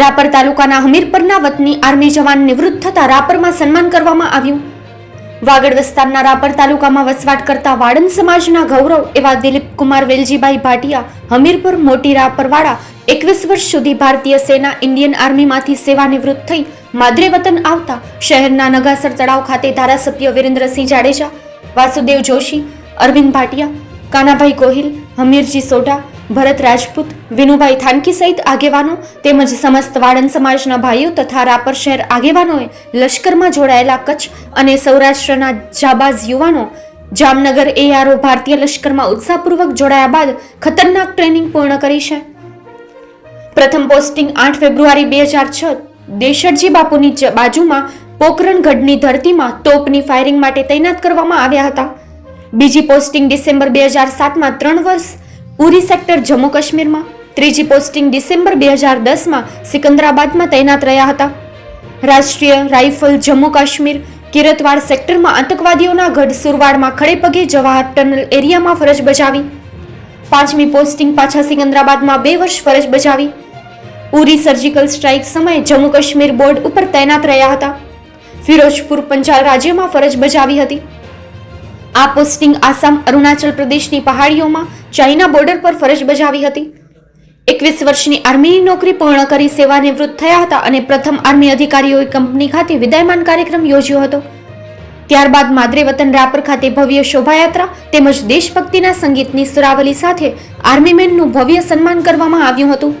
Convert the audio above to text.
રાપર તાલુકાના હમીરપરના વતની આર્મી જવાન નિવૃત્ત થતા રાપરમાં સન્માન કરવામાં આવ્યું. વાગડ વિસ્તારના રાપર તાલુકામાં વસવાટ કરતા વાડન સમાજના ગૌરવ એવા દિલીપ કુમાર વેલજીભાઈ ભાટિયા હમીરપુર મોટી રાપરવાળા એકવીસ વર્ષ સુધી ભારતીય સેના ઇન્ડિયન આર્મીમાંથી સેવાનિવૃત્ત થઈ માદરે વતન આવતા શહેરના નગાસર તળાવ ખાતે ધારાસભ્ય વિરેન્દ્રસિંહ જાડેજા, વાસુદેવ જોશી, અરવિંદ ભાટિયા, કાનાભાઈ ગોહિલ, હમીરજી સોઢા ભરત રાજપૂત, વિનુભાઈ થાનકી સહિત આગેવાનો તેમજ સમસ્ત વાળંદ સમાજના ભાઈઓ તથા રાપર શહેર આગેવાનોએ લશ્કરમાં જોડાયેલા કચ્છ અને સૌરાષ્ટ્રના જાબાઝ યુવાનો જામનગર એઆરઓ ભારતીય લશ્કરમાં ઉત્સાહપૂર્વક જોડાયા બાદ ખતરનાક ટ્રેનિંગ પૂર્ણ કરી છે. પ્રથમ પોસ્ટિંગ આઠ ફેબ્રુઆરી બે હજાર છ, દેશરજી બાપુની બાજુમાં પોકરણગઢની ધરતીમાં તોપની ફાયરિંગ માટે તૈનાત કરવામાં આવ્યા હતા. બીજી પોસ્ટિંગ ડિસેમ્બર બે હજાર સાતમાં ત્રણ વર્ષ ઉરી સેક્ટર જમ્મુ કાશ્મીરમાં ત્રીજી પોસ્ટિંગ ડિસેમ્બર બે હજાર દસમાં સિકંદરાબાદમાં તૈનાત રહ્યા હતા. રાષ્ટ્રીય રાઇફલ જમ્મુ કાશ્મીર કિરતવાડ સેક્ટરમાં આતંકવાદીઓના ગઢ સુરવાડમાં ખડેપગે જવાહર ટનલ એરિયામાં ફરજ બજાવી. પાંચમી પોસ્ટિંગ પાછા સિકંદરાબાદમાં બે વર્ષ ફરજ બજાવી. ઉરી સર્જિકલ સ્ટ્રાઇક સમયે જમ્મુ કાશ્મીર બોર્ડ ઉપર તૈનાત રહ્યા હતા. ફિરોજપુર પંચાલ રાજ્યમાં ફરજ બજાવી હતી. આ પોસ્ટિંગ આસામ, અરુણાચલ પ્રદેશની પહાડીઓમાં ચાઇના બોર્ડર પર ફરજ બજાવી હતી. એકવીસ વર્ષની આર્મીની નોકરી પૂર્ણ કરી સેવાનિવૃત્ત થયા હતા અને પ્રથમ આર્મી અધિકારીઓએ કંપની ખાતે વિદાયમાન કાર્યક્રમ યોજ્યો હતો. ત્યારબાદ માદરે વતન રાપર ખાતે ભવ્ય શોભાયાત્રા તેમજ દેશભક્તિના સંગીતની સુરાવલી સાથે આર્મીમેનનું ભવ્ય સન્માન કરવામાં આવ્યું હતું.